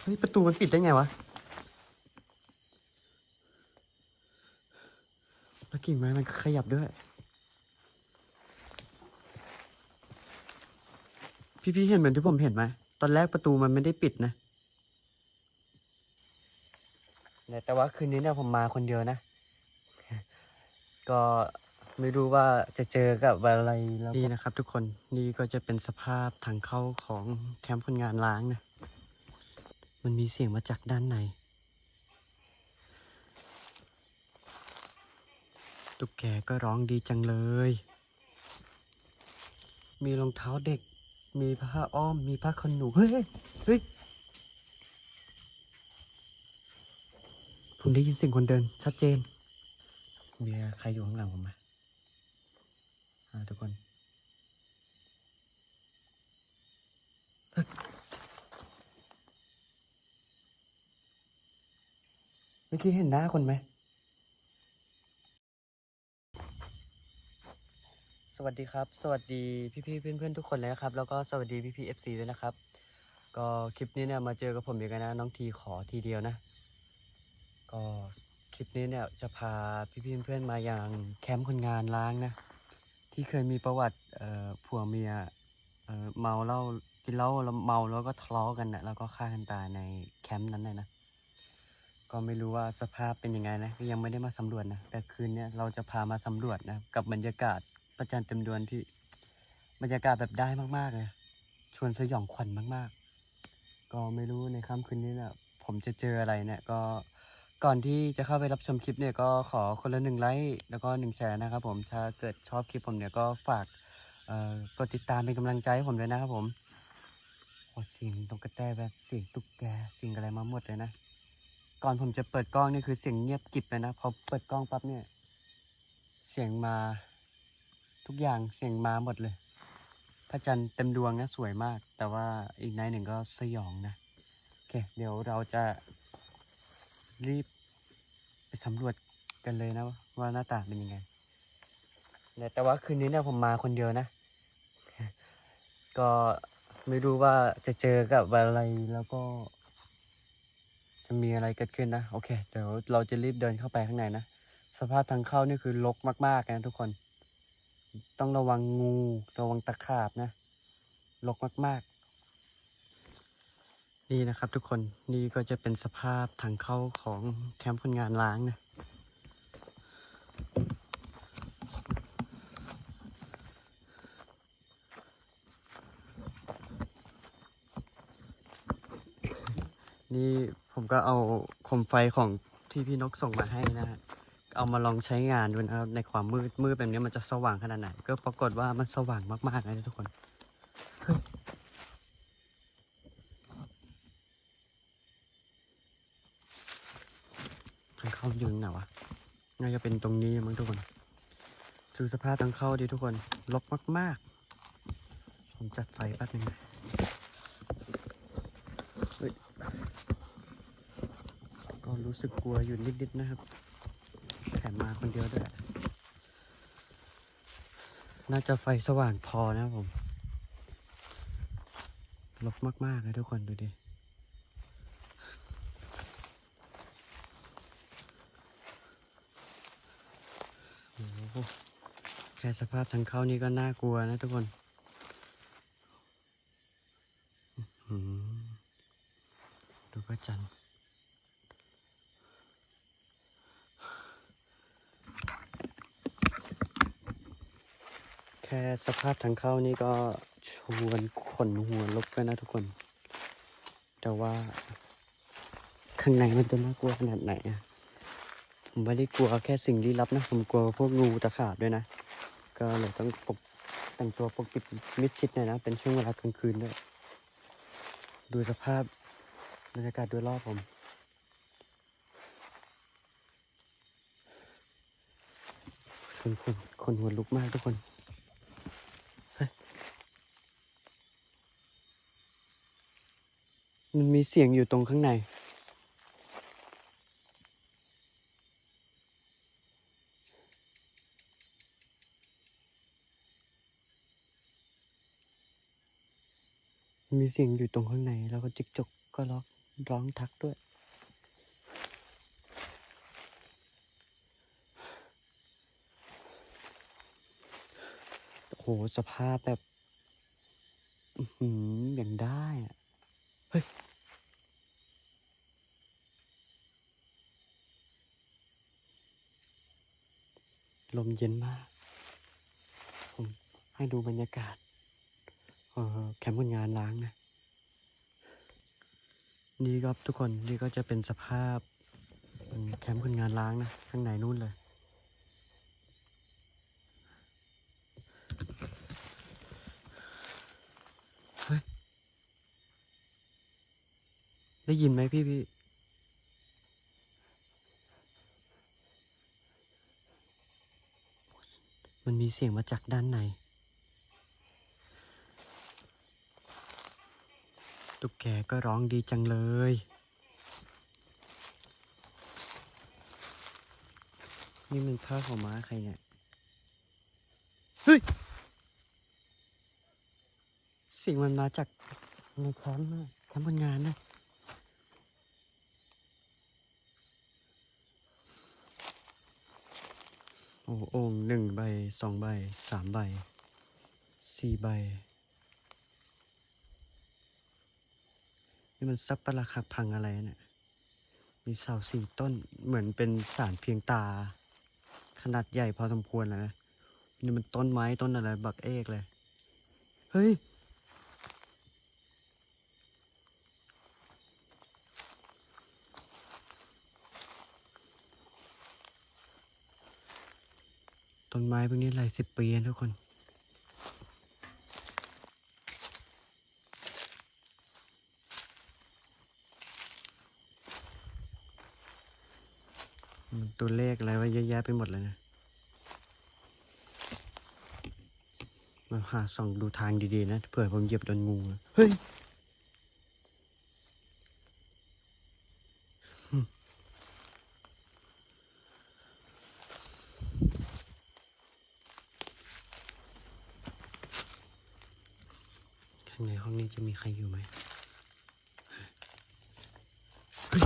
เฮ้ย ประตูมันปิดได้ไงวะแล้วกิ่งไม้มันก็ขยับด้วย พี่ๆเห็นเหมือนที่ผมเห็นไหม ตอนแรกประตูมันไม่ได้ปิดนะเนี่ยแต่ว่าคืนนี้เนี่ยผมมาคนเดียวนะ ก็ไม่รู้ว่าจะเจอกับอะไรแล้วนี่นะครับทุกคน นี่ก็จะเป็นสภาพทางเข้าของแคมป์คนงานล้างนะ มันมีเสียงมาจากด้านใน ตุ๊กแกก็ร้องดีจังเลย มีรองเท้าเด็ก มีผ้าอ้อม มีผ้าขนหนู เฮ้ย เฮ้ย ผมได้ยินเสียงคนเดิน ชัดเจน มีใครอยู่ข้างหลังผมไหมทุกคนเฮ้ย เมื่อกี้เห็นหน้าคนไหม สวัสดีครับ สวัสดีพี่ๆเพื่อนๆทุกคนเลยนะครับ แล้วก็สวัสดีพี่ๆเอฟซีด้วยนะครับ ก็คลิปนี้เนี่ยมาเจอกับผมอีกแล้วนะน้องทีขอทีเดียวนะ ก็คลิปนี้เนี่ยจะพาพี่ๆเพื่อนๆมาอย่างแคมป์คนงานล้างนะ ที่เคยมีประวัติผัวเมียเอ่อเมาเหล้ากินเหล้าแล้วเมาแล้วก็ทะเลาะกันนะแล้วก็ฆ่ากันตายในแคมป์นั้นเลยนะ ก็ไม่รู้ว่าสภาพเป็นยังไงนะก็ยังไม่ได้มาสำรวจนะแต่คืนเนี้ยเราจะพามาสำรวจนะกับบรรยากาศพระจันเต็มดวงที่บรรยากาศแบบได้มากๆเลยชวนสยองขวัญมากๆ ก็ไม่รู้ในค่ำคืนนี้นี่ยผมจะเจออะไรเนี่ยก็ก่อนที่จะเข้าไปรับชมคลิปเนี่ยก็ขอคนละหนึ่งไลค์แล้วก็หนึ่งแชร์นะครับผมถ้าเกิดชอบคลิปผมเนี่ยก็ฝากกดติดตามเป็นกำลังใจให้ผมด้วยนะครับผมโอ้เสียงตกกระแตแบบเสียงตุ๊กแกเสียงอะไรมาหมดเลยนะ ก่อนผมจะเปิดกล้องนี่คือเสียงเงียบกริบเลยนะพอเปิดกล้องปั๊บเนี่ย เสียงมาทุกอย่างเสียงมาหมดเลย พระจันทร์เต็มดวงนะสวยมาก แต่ว่าอีกในหนึ่งก็สยองนะโอเค เดี๋ยวเราจะรีบไปสำรวจกันเลยนะว่าหน้าตาเป็นยังไงแต่ว่าคืนนี้เนี่ยผมมาคนเดียวนะ ก็ไม่รู้ว่าจะเจอกับอะไรแล้วก็ จะมีอะไรเกิดขึ้นนะ โอเค เดี๋ยวเราจะรีบเดินเข้าไปข้างในนะ สภาพทางเข้านี่คือรกมากๆนะทุกคน ต้องระวังงู ระวังตะขาบนะรกมากๆ นี่นะครับทุกคน นี่ก็จะเป็นสภาพทางเข้าของแคมป์คนงานล้างนะนี่ ผมก็เอาโคมไฟของที่พี่นกส่งมาให้นะฮะเอามาลองใช้งานดูนะครับในความมืดมืดแบบนี้มันจะสว่างขนาดไหน ก็ปรากฏว่ามันสว่างมากๆเลยนะทุกคนเฮ้ยทางเข้ายู่ตรงไหนวะน่าจะเป็นตรงนี้มั้งทุกคนดูสภาพทางเข้าดิทุกคนรกมาก ๆ ผมจัดไฟแป๊บนึงนะเฮ้ย ก็ รู้สึกกลัวอยู่นิดๆนะครับแถมมาคนเดียวด้วยน่าจะไฟสว่างพอนะครับผมลกมากๆเลยทุกคนดูดิโอ้โหแค่สภาพทางเข้านี่ก็น่ากลัวนะทุกคนอื้อหือดูพระจันทร์ แค่ สภาพทางเข้านี่ก็ชวนขนหัวลุกกันนะทุกคน แต่ว่า ข้างในมันจะน่ากลัวขนาดไหนอะผมไม่ได้กลัวแค่สิ่งลี้ลับนะ ผมกลัวพวกงูตะขาบด้วยนะ ก็เลยต้องปกแต่งตัวปกปิดมิดชิดหน่อยนะ เป็นช่วงเวลากลางคืนด้วย ดูสภาพบรรยากาศโดยรอบผม คนคนคนหัวลุกมากทุกคน เฮ้ย มันมีเสียงอยู่ตรงข้างใน มีเสียงอยู่ตรงข้างใน แล้วก็จิกจกก็ล็อกร้องทักด้วย โอ้โห สภาพแบบหืออย่างได้อะเฮ้ย ลมเย็นมาก ผมให้ดูบรรยากาศออแคมป์คนงานล้างนะ นี่ครับทุกคนนี่ก็จะเป็นสภาพแคมป์คนงานล้างนะข้างในนู่นเลยได้ยินไหมพี่พี่ มันมีเสียงมาจากด้านใน ตุ๊กแกก็ร้องดีจังเลย นี่มันผ้าของม้าใครเนี่ย เฮ้ย เสียงมันมาจากในแคมป์แคมป์คนงานนะ โอ้โอ่งหนึ่งใบสองใบสามใบสี่ใบ นี่มันซับปะราคักพังอะไรเนี่ย มีเสาสี่ต้นเหมือนเป็นสารเพียงตา ขนาดใหญ่พอสมควรนะ นี่มันต้นไม้ต้นอะไร บักเอกเลย เฮ้ย นไม้พวกนี้หลายสิบปีนะทุกคนตัวเลขอะไรไว้เยอะแยะไปหมดเลยนะ มาหาส่องดูทางดีๆนะ เผื่อผมเหยียบโดนงู เฮ้ย ข้างในห้องนี้จะ มีใครอยู่ไหมเฮ้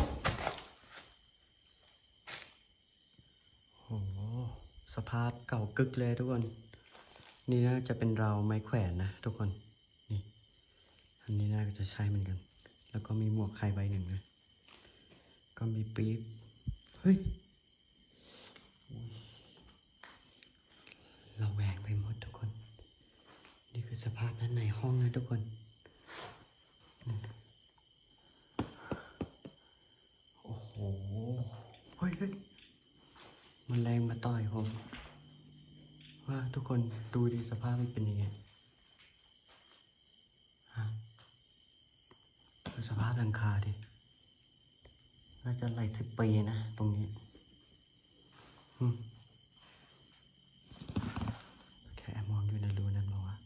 สภาพเก่ากึกเลยทุกคน นี่น่าจะเป็นเราไม้แขวนนะทุกคน นี่ อันนี้น่าจะใช่เหมือนกัน แล้วก็มีหมวกไข่ใบหนึ่งนะ ก็มีปี๊บ เฮ้ยเราแหวงไปหมดทุกคน นี่คือสภาพด้านในห้องนะทุกคนโอ้โห เฮ้ยเฮ้ยมันแรงมาต่อยผม ว่าทุกคนดูดิสภาพมันเป็นยังไงฮะดูสภาพหลังคาดิ น่าจะหลาย สิบปีนะ ตรงนี้แค่มองอยู่ในรูนั้นบอกว่า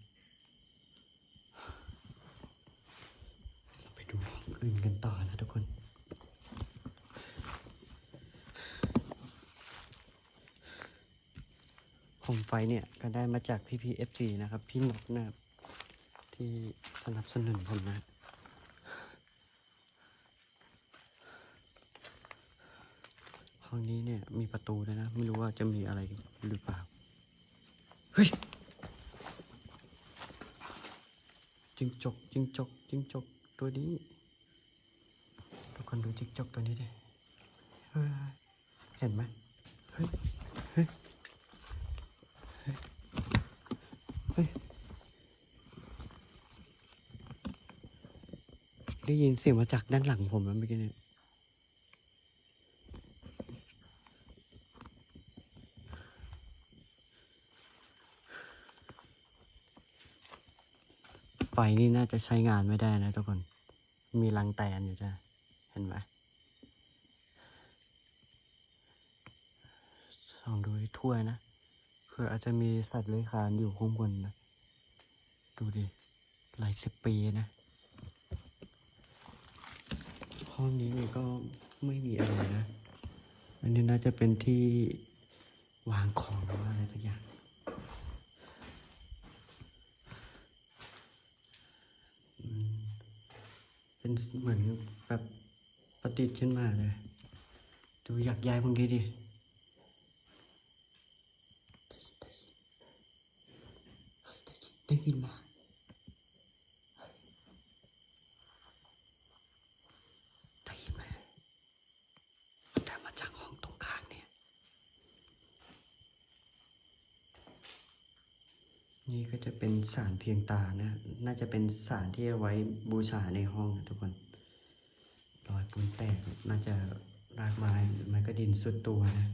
เราไปดูองอื่นกันต่อนะทุกคนผมไฟเนี่ยก็ได้มาจากพี่พีเอฟซีนะครับ พี่นกนะครับที่สนับสนุนผมนะ ห้องนี้เนี่ยมีประตูด้วยนะ ไม่รู้ว่าจะมีอะไรหรือเปล่า เฮ้ยจิงจกจิงจกจิงจกตัวนี้ ทุกคนดูจิงจกตัวนี้ดิเฮ้ยเห็นไหมเฮ้ยเฮ้ยเฮ้ยเฮ้ยได้ยินเสียงมาจากด้านหลังผมแล้วเมื่อกี้เนี่ย ฟนี่น่าจะใช้งานไม่ได้นะทุกคน มีรังแตนอยู่ด้วยเห็นไหมส่องดูให้ทั่วนะเผื่ออาจจะมีสัตว์เลื้อยคลานอยู่ข้างบนนะ ดูดิ หลายสิบปีนะ ห้องนี้นี่ก็ไม่มีอะไรนะ อันนี้น่าจะเป็นที่วางของหรือว่าอะไรสักอย่าง เป็นเหมือนแบบประดิษฐ์ขึ้นมาเลย ดูอยากย้ายพวกนี้ดิได้ยินมาเฮ้ยได้ยินไหมมันได้มาจากห้องตรงข้างเนี่ย นี่ก็จะเป็นสารเพียงตานะ น่าจะเป็นสารที่เอาไว้บูชาในห้องทุกคน รอยปูนแตก น่าจะรากไม้หรือไม่ก็ดินสุดตัวนะ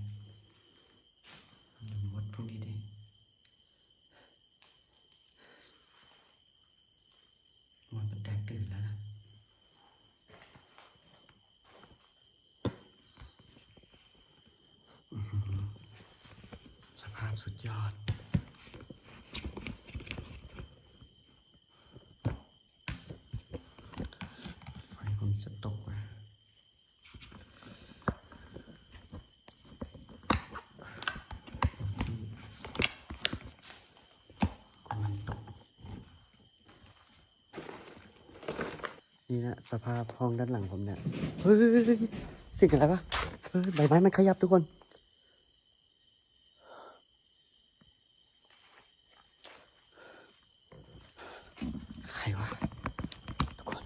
ดูมดพวกนี้ดิมดมันแตกตื่นแล้วนะสภาพสุดยอด ไฟผมจะตกว่ะมันตก นี่นะสภาพห้องด้านหลังผมเนี่ยเฮ้ยสิ่งอะไรวะเฮ้ยใบไม้มันขยับทุกคน ใครวะทุกคน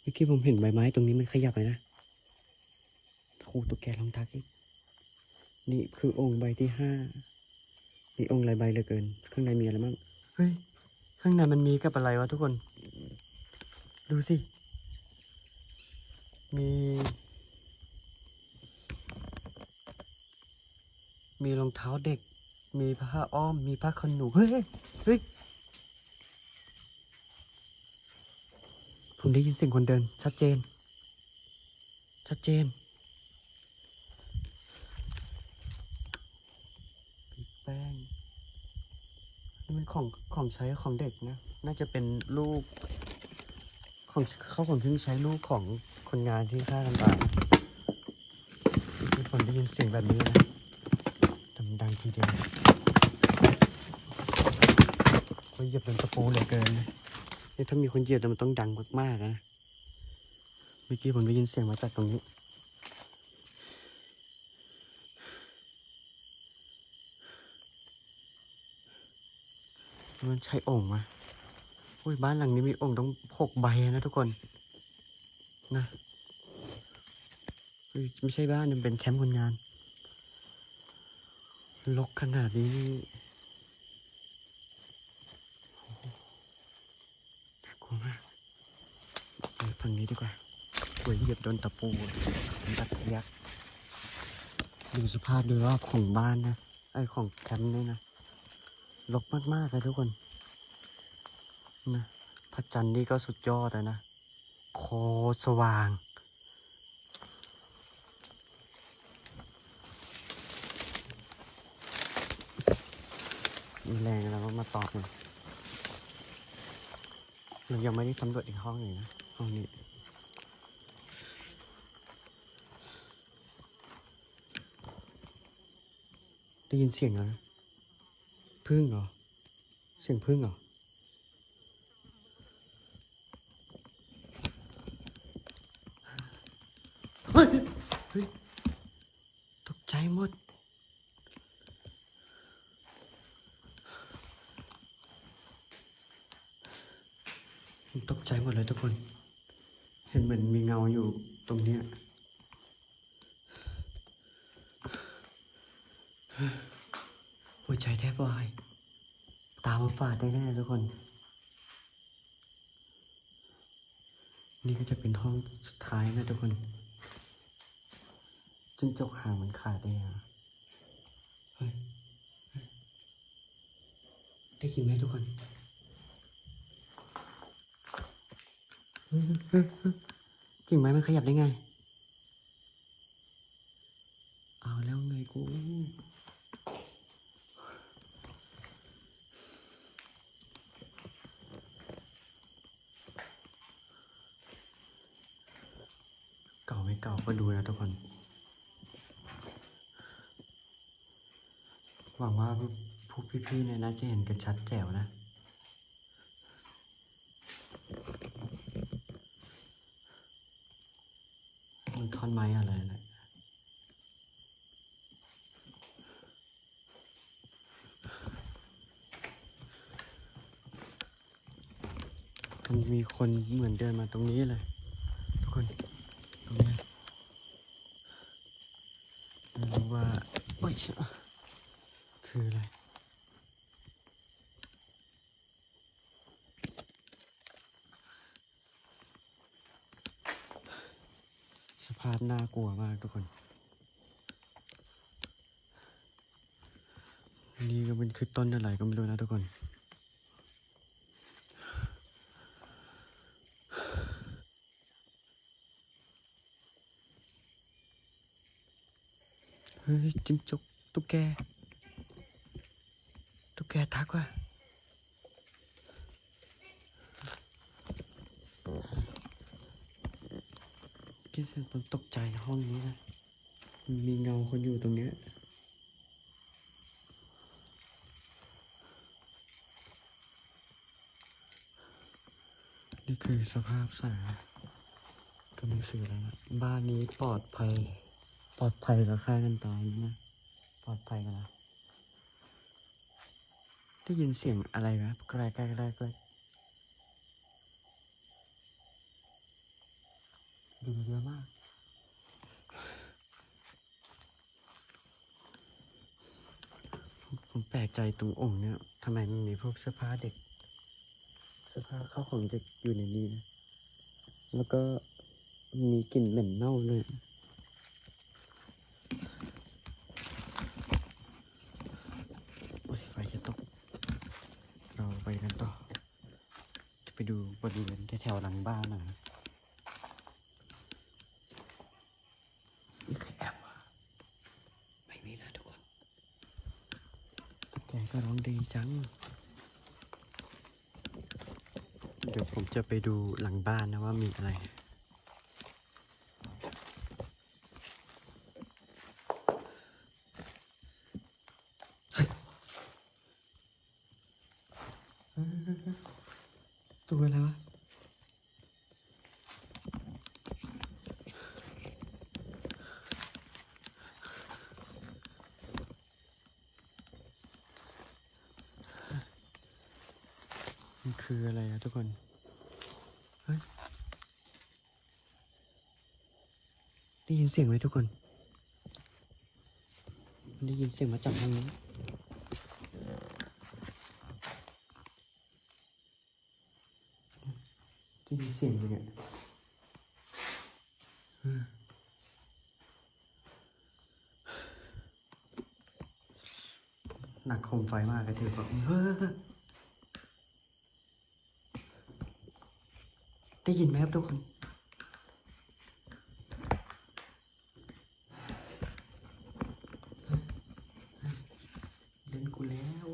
เมื่อกี้ผมเห็นใบไม้ตรงนี้มันขยับเลยนะโอ้ตุ๊กแกลองทักอีกนี่คือองค์ใบที่ห้า นี่องค์ลายใบเหลือเกิน ข้างในมีอะไรบ้างเฮ้ย ข้างในมันมีกับอะไรวะทุกคน ดูสิ มี มีรองเท้าเด็ก มีผ้าอ้อม มีผ้าขนหนู เฮ้ย เฮ้ยเฮ้ยผมได้ยินเสียงคนเดิน ชัดเจน ชัดเจนปีแป้ง นี่มันของของใช้ของเด็กนะ น่าจะเป็นลูก ของเขาผมเพิ่งใช้ลูกของคนงานที่ฆ่ากันตายที่ผมได้ยินเสียงแบบนี้นะดังดังทีเดียวก็เหยียบโดนตะปูเหลยเกินนะนี่ถ้ามีคนเหยียบมันต้องดังมากๆนะ เมื่อกี้ผมได้ยินเสียงมาจากตรงนี้ มันใช่โอ่งไหมอุ้ยบ้านหลังนี้มีโอ่งต้องหกใบนะทุกคน นะไม่ใช่บ้านมันเป็นแคมป์คนงานลกขนาดนี้นี่โอ้โหน่ากลัวมากไปฝั่งนี้ดีกว่าหวยเหยียบโดนตะปูมันตะเกียกดูสภาพดูรอบของบ้านนะ ไอของแคมป์นี่นะ ลกมากๆเลยทุกคนนะพระจันทร์นี่ก็สุดยอดเลยนะ โคสว่าง มีแรงแล้วก็มาตอบเลยเรายังไม่ได้สำรวจอีกห้องเลยนะ ห้องนี้ได้ยินเสียงแล้วนะ พึ่งเหรอ เสียงพึ่งเหรอ เฮ้ย เฮ้ย ตกใจหมด ตกใจหมดเลยทุกคน เห็นเหมือนมีเงาอยู่ตรงเนี้ย หัว ใจแทบวาย ตามาฝาดได้แน่ทุกคน นี่ก็จะเป็นห้องสุดท้ายนะทุกคนจิ้งจกหางมันขาดได้ยังเฮ้ยเฮ้ยได้ยินไหมทุกคนเฮ้ยเฮ้ยเฮ้ยกิ่งไม้มันขยับได้ไง ก่าไม่เก่าก็ดูนะทุกคน หวังว่าพวกพี่ๆเนี่ยน่าจะเห็นกันชัดแจ๋วนะมันท่อนไม้อะไรเลยมันมีคนเหมือนเดินมาตรงนี้เลย มากทุกคน นี่ก็เป็นคือต้นอะไรก็ไม่รู้นะทุกคนเฮ้ยจิ้มจกตุ๊กแกตุ๊กแกทักว่ะ คิดเสียงผมตกใจห้องนี้นะมีเงาคนอยู่ตรงเนี้ยนี่คือสภาพสาตัวหนังสือแล้วนะบ้านนี้ปลอดภัย ปลอดภัยกับค่ากันตายนะ ปลอดภัยกันนะได้ยินเสียงอะไรไหมใกล้ใกล้ใกล้ใดูเยอะมากผมผมแปลกใจตรงองค์เนี่ยทำไมมันมีพวกเสื้อผ้าเด็ก เสื้อผ้าเข้าของเด็กอยู่ในนี้นะแล้วก็มีกลิ่นเหม็นเน่าเลย โอ้ยไฟจะตก เราไปกันต่อ จะไปดูบริเวณแถวๆหลังบ้านหน่อยนะมีใครแอบวะไม่มีนะทุกคนตุ๊กแกก็ร้องดีจัง เดี๋ยวผม จะไปดูหลังบ้านนะว่ามีอะไรตัวอะไรวะมันคืออะไรอะทุกคน เฮ้ย ได้ยินเสียงไหมทุกคนได้ยินเสียงมาจากทางนี้ได้ยินเสียงอยู่เนี่ยหนักโคมไฟมากเลยเธอบอกเฮ้ยได้ยินไหมครับทุกคน เล่นกูแล้ว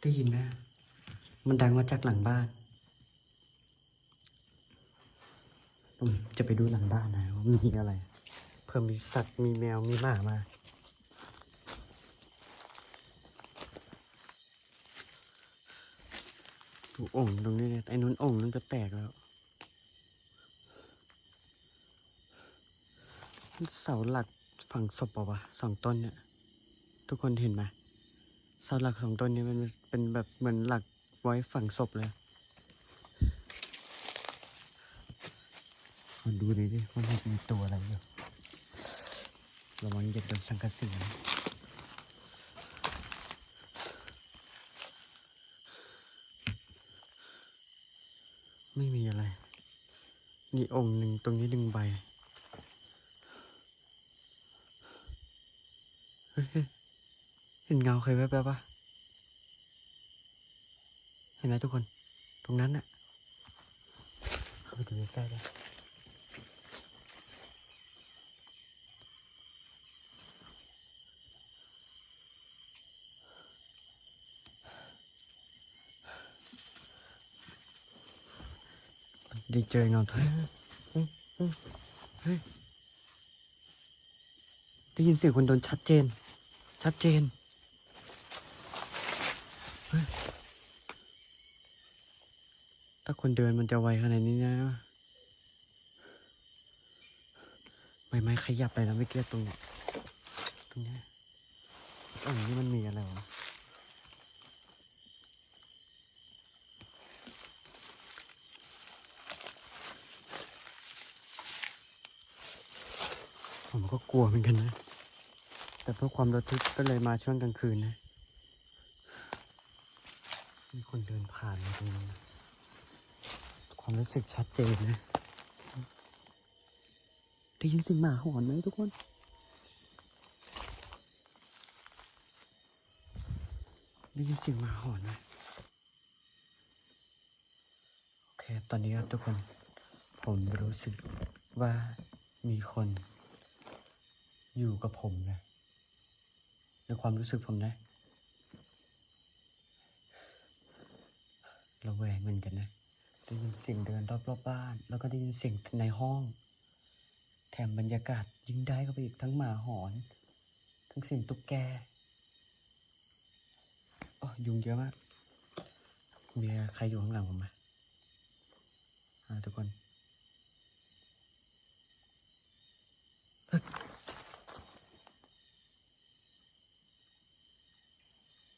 ได้ยินไหมมันดังมา จากหลังบ้าน ผมจะไปดูหลังบ้านนะว่ามีอะไร เพิ่มมีสัตว์มีแมวมีหมามาดูโอ่งตรงนี้เนี่ยไอ้นู้นโอ่งนั้นจะแตกแล้วเสาหลักฝั่งศพป่าวะสองต้นเนี่ย ทุกคนเห็นไหมเสาหลักสองต้นนี้มันเป็นแบบเหมือนหลัก ไว้ฝังศพเลยขอดูหน่อยดิว่ามันมีตัวอะไรอยู่ระวังเหยียบโดนสังกะสีไม่มีอะไร นี่องค์หนึ่งตรงนี้หนึ่งใบ เห็นเงาใครแวบๆปะ ไหมทุกคน ตรงนั้นน่ะเข้าไปดูใกล้เลยได้เจอเงาเธอเฮ้ยเฮ้ยเฮ้ยได้ยินเสียงคนโดนชัดเจน ชัดเจน เฮ้ย คนเดินมันจะไวขนาดนี้นะใบไม้ขยับไปแล้วไม่เกี่ยตรงนี้ตรงนี้ตรงนี้มันมีอะไรวะผมก็กลัวเหมือนกันนะ แต่เพื่อความระทึกก็เลยมาช่วงกลางคืนนะ มีคนเดินผ่านมาตรงนี้นะ ความรู้สึกชัดเจนนะได้ยินเสียงหมาหอนไหมทุกคน ได้ยินเสียงหมาหอนไหมโอเค ตอนนี้ครับทุกคน ผมรู้สึกว่ามีคนอยู่กับผมนะในความรู้สึกผมนะระแวงเหมือนกันนะ ได้ยินเสียงเดินรอบๆบบ้าน แล้วก็ได้ยินเสียงในห้อง แถมบรรยากาศยิ่งได้เข้าไปอีกทั้งหมาหอน ทั้งเสียงตุ๊กแกอ๋อยุงเยอะมากมีใครอยู่ข้างหลังผมไหมทุกคน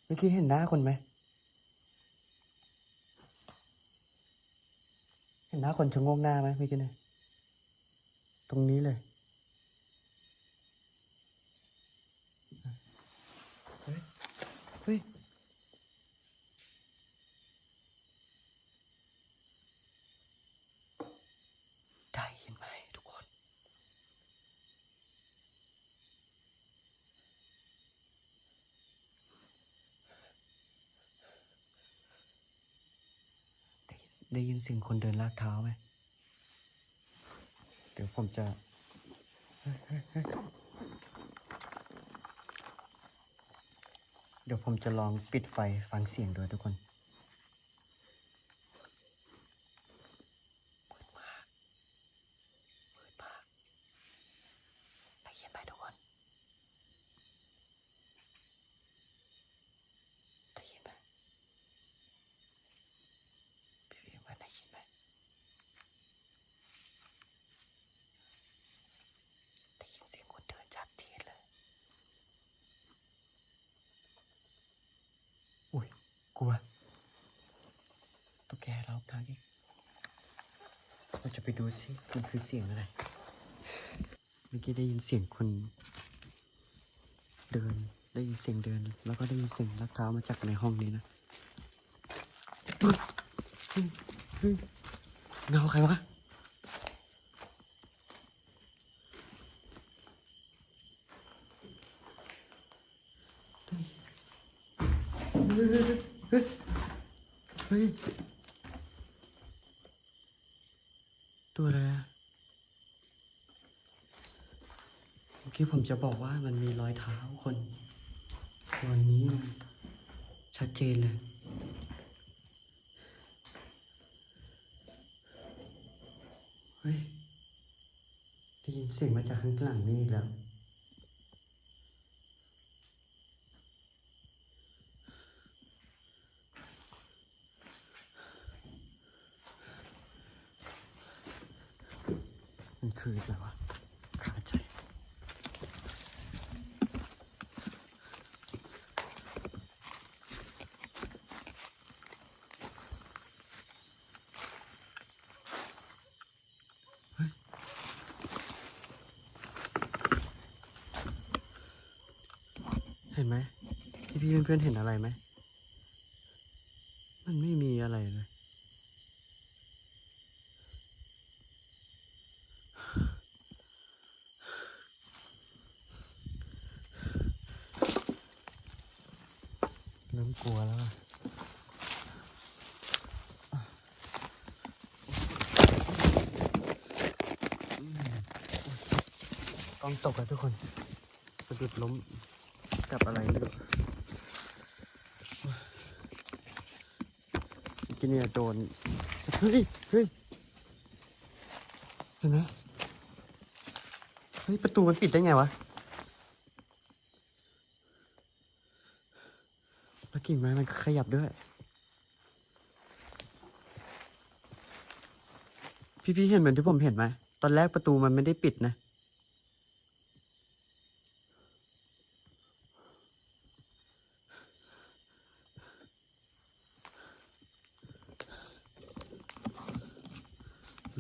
เมื่อกี้เห็นหน้าคนไหม เห็นหน้าคนชะงงหน้าไหมเมื่อกี้เนี่ยตรงนี้เลย เฮ้ย เฮ้ย ได้ยินไหมทุกคน ได้ยินเสียงคนเดินลากเท้าไหม เดี๋ยวผมจะเฮ้ยเฮ้ยเฮ้ยเดี๋ยวผมจะลองปิดไฟฟังเสียงด้วยทุกคนมืดมากมืดมากได้ยินไหมทุกคน ได้ยินไหมพี่พี่ว่าได้ยินไหม ได้ยินเสียงคนเดินชัดเจนเลย อุ้ย ก ลัวตุ๊กแกเราทางอีกเราจะไปดูสิมันคือเสียงอะไร เมื่อกี้ได้ยินเสียงคน เดิน ได้ยินเสียงเดิน แล้วก็ได้ยินเสียงลักเท้ามาจากในห้องนี้นะเฮ้ยเฮ้ยเฮ้ยเงาใครวะ เฮ้ยเฮ้ยเฮ้ยตัวอะไรอะเมื่อกี้ ผมจะบอกว่ามันมีรอยเท้าคนรอนนี้มันชัดเจนเลยเฮ้ยได้ยินเสียงมาจากข้างหลังนี่อีกแล้ว มันคือแบบว่าขาใจ เฮ้ย เห็นไหมพี่พี่ๆเพื่อนๆเห็นอะไรไหม มันไม่มีอะไรเลย เริ่ มกลัวแล้วกองตกอะทุกคนสะดุดล้มกับอะไรไม่รู้กินเนี่ยโดน เฮ้ย เฮ้ย เห็นไหมเฮ้ย ประตูมันปิดได้ไงวะ แล้ว กิ่งไม้มันขยับด้วย พี่ๆเห็นเหมือนที่ผมเห็นไหม ตอนแรกประตูมันไม่ได้ปิดนะ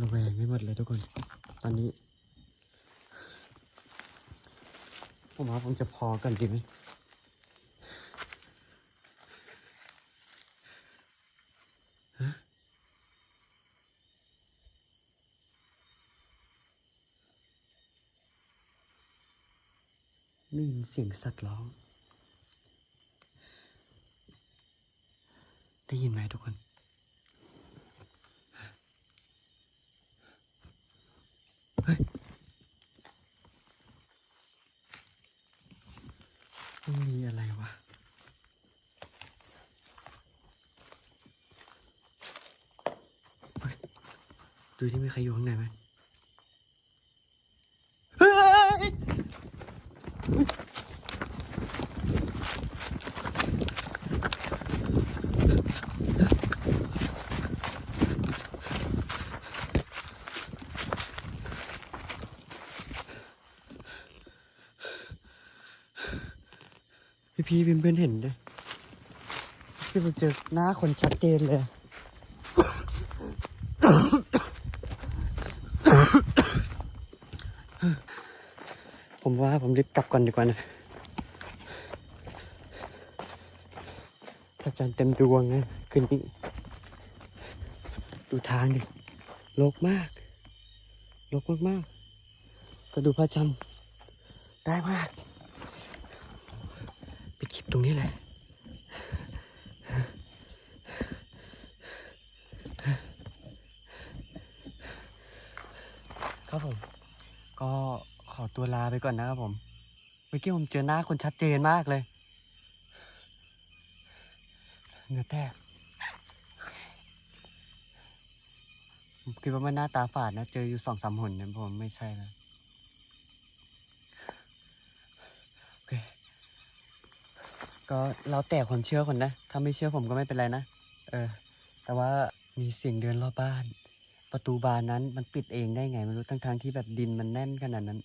ระแวงไม่หมดเลยทุกคน ตอนนี้ ผมว่าผมจะพอกันดีไหม ฮะได้ยิน เสียงสัตว์ร้อง ได้ยินไหมทุกคน เฮ้ยมันมีอะไรวะดูที่มีใครอยู่ข้างในไหมเพี่พี่ๆเพื่อนๆเห็นด้วยที่ผมเจอหน้าคนชัดเจนเลย ผมว่าผมรีบกลับก่อนดีกว่านะถ้าจันทร์เต็มดวงนะคืนนี้ ดูทางดิโลกมากโลกมากๆ ก็ดูพระจันทร์ได้มาก ตรงนี้แหละ ครับผม ก็ขอตัวลาไปก่อนนะครับผม เมื่อกี้ผมเจอหน้าคนชัดเจนมากเลยเหงื่อแตกผมคิดว่ามันหน้าตาฝาดนะ เจออยู่สองสามหนเนี่ยผมไม่ใช่นะโอเค ก็เราแต่คนเชื่อคนนะ ถ้าไม่เชื่อผมก็ไม่เป็นไรนะ เออ แต่ว่ามีเสียงเดินรอบบ้าน ประตูบานนั้นมันปิดเองได้ไงไม่รู้ทั้งทางที่แบบดินมันแน่นขนาดนั้น